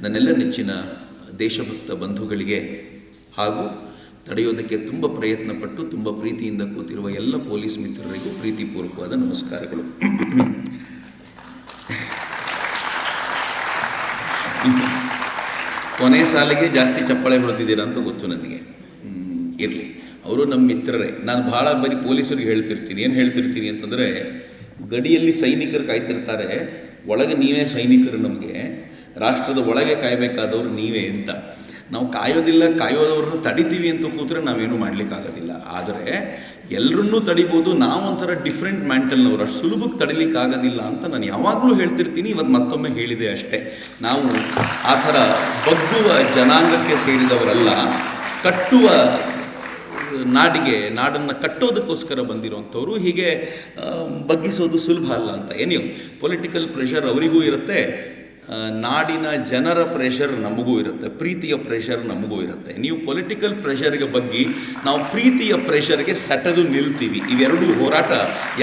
ನನ್ನೆಲ್ಲ ನೆಚ್ಚಿನ ದೇಶಭಕ್ತ ಬಂಧುಗಳಿಗೆ ಹಾಗೂ ತಡೆಯೋದಕ್ಕೆ ತುಂಬ ಪ್ರಯತ್ನಪಟ್ಟು, ತುಂಬ ಪ್ರೀತಿಯಿಂದ ಕೂತಿರುವ ಎಲ್ಲ ಪೊಲೀಸ್ ಮಿತ್ರರಿಗೂ ಪ್ರೀತಿಪೂರ್ವಕವಾದ ನಮಸ್ಕಾರಗಳು. ಕೊನೆ ಸಾಲಿಗೆ ಜಾಸ್ತಿ ಚಪ್ಪಾಳೆ ಹೊಡೆದಿದ್ದೀರಾ ಅಂತ ಗೊತ್ತು ನನಗೆ. ಇರಲಿ. ಅವರು ನಮ್ಮ ಮಿತ್ರರೇ. ನಾನು ಭಾಳ ಬರೀ ಪೊಲೀಸರಿಗೆ ಹೇಳ್ತಿರ್ತೀನಿ. ಏನು ಹೇಳ್ತಿರ್ತೀನಿ ಅಂತಂದರೆ, ಗಡಿಯಲ್ಲಿ ಸೈನಿಕರು ಕಾಯ್ತಿರ್ತಾರೆ. ಒಳಗೆ ನೀವೇ ಸೈನಿಕರು ನಮಗೆ. ರಾಷ್ಟ್ರದ ಒಳಗೆ ಕಾಯಬೇಕಾದವರು ನೀವೇ ಅಂತ. ನಾವು ಕಾಯೋದಿಲ್ಲ, ಕಾಯೋದವ್ರನ್ನ ತಡಿತೀವಿ ಅಂತ ಕೂತ್ರೆ ನಾವೇನು ಮಾಡಲಿಕ್ಕಾಗೋದಿಲ್ಲ. ಆದರೆ ಎಲ್ಲರನ್ನೂ ತಡಿಬೋದು, ನಾವೊಂಥರ ಡಿಫ್ರೆಂಟ್ ಮ್ಯಾಂಟಲ್ನವ್ರು ಅಷ್ಟು ಸುಲಭಕ್ಕೆ ತಡಿಲಿಕ್ಕಾಗೋದಿಲ್ಲ ಅಂತ ನಾನು ಯಾವಾಗಲೂ ಹೇಳ್ತಿರ್ತೀನಿ. ಇವತ್ತು ಮತ್ತೊಮ್ಮೆ ಹೇಳಿದೆ ಅಷ್ಟೇ. ನಾವು ಆ ಥರ ಬಗ್ಗುವ ಜನಾಂಗಕ್ಕೆ ಸೇರಿದವರಲ್ಲ, ಕಟ್ಟುವ ನಾಡಿಗೆ, ನಾಡನ್ನು ಕಟ್ಟೋದಕ್ಕೋಸ್ಕರ ಬಂದಿರುವಂಥವ್ರು ಹೀಗೆ ಬಗ್ಗಿಸೋದು ಸುಲಭ ಅಲ್ಲ ಅಂತ. ಏನಿಯೋ ಪೊಲಿಟಿಕಲ್ ಪ್ರೆಷರ್ ಅವರಿಗೂ ಇರುತ್ತೆ. ನಾಡಿನ ಜನರ ಪ್ರೆಷರ್ ನಮಗೂ ಇರುತ್ತೆ, ಪ್ರೀತಿಯ ಪ್ರೆಷರ್ ನಮಗೂ ಇರುತ್ತೆ. ನೀವು ಪೊಲಿಟಿಕಲ್ ಪ್ರೆಷರ್ಗೆ ಬಗ್ಗೆ, ನಾವು ಪ್ರೀತಿಯ ಪ್ರೆಷರ್ಗೆ ಸೆಟದು ನಿಲ್ತೀವಿ. ಇವೆರಡೂ ಹೋರಾಟ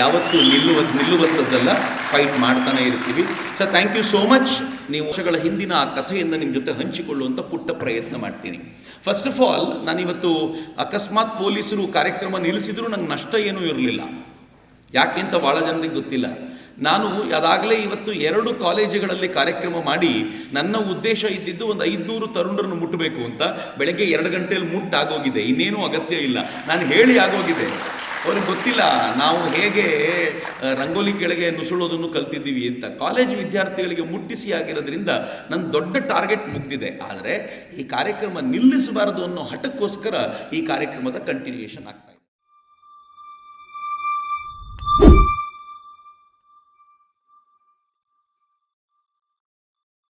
ಯಾವತ್ತೂ ನಿಲ್ಲುವ ನಿಲ್ಲುವಂಥದ್ದೆಲ್ಲ ಫೈಟ್ ಮಾಡ್ತಾನೆ ಇರ್ತೀವಿ. Sir thank you so much ನೀವು ವರ್ಷಗಳ ಹಿಂದಿನ ಆ ಕಥೆಯಿಂದ ನಿಮ್ಮ ಜೊತೆ ಹಂಚಿಕೊಳ್ಳುವಂಥ ಪುಟ್ಟ ಪ್ರಯತ್ನ ಮಾಡ್ತೀನಿ. ಫಸ್ಟ್ ಆಫ್ ಆಲ್ ನಾನಿವತ್ತು ಅಕಸ್ಮಾತ್ ಪೊಲೀಸರು ಕಾರ್ಯಕ್ರಮ ನಿಲ್ಲಿಸಿದ್ರು ನಂಗೆ ನಷ್ಟ ಏನೂ ಇರಲಿಲ್ಲ. ಯಾಕೆ ಅಂತ ಭಾಳ ಜನರಿಗೆ ಗೊತ್ತಿಲ್ಲ. ನಾನು ಅದಾಗಲೇ ಇವತ್ತು ಎರಡು ಕಾಲೇಜುಗಳಲ್ಲಿ ಕಾರ್ಯಕ್ರಮ ಮಾಡಿ ನನ್ನ ಉದ್ದೇಶ ಇದ್ದಿದ್ದು ಒಂದು ಐದುನೂರು ತರುಣರನ್ನು ಮುಟ್ಟಬೇಕು ಅಂತ ಬೆಳಗ್ಗೆ ಎರಡು ಗಂಟೆಯಲ್ಲಿ ಮುಟ್ಟಾಗೋಗಿದೆ. ಇನ್ನೇನೂ ಅಗತ್ಯ ಇಲ್ಲ. ನಾನು ಹೇಳಿ ಆಗೋಗಿದೆ. ಅವ್ರಿಗೆ ಗೊತ್ತಿಲ್ಲ ನಾವು ಹೇಗೆ ರಂಗೋಲಿ ಕೆಳಗೆ ನುಸುಳೋದನ್ನು ಕಲ್ತಿದ್ದೀವಿ ಅಂತ. ಕಾಲೇಜ್ ವಿದ್ಯಾರ್ಥಿಗಳಿಗೆ ಮುಟ್ಟಿಸಿ ಆಗಿರೋದ್ರಿಂದ ನನ್ನ ದೊಡ್ಡ ಟಾರ್ಗೆಟ್ ಮುಗ್ದಿದೆ. ಆದರೆ ಈ ಕಾರ್ಯಕ್ರಮ ನಿಲ್ಲಿಸಬಾರದು ಅನ್ನೋ ಹಠಕ್ಕೋಸ್ಕರ ಈ ಕಾರ್ಯಕ್ರಮದ ಕಂಟಿನ್ಯೂಯೇಷನ್ ಆಗ್ತಾ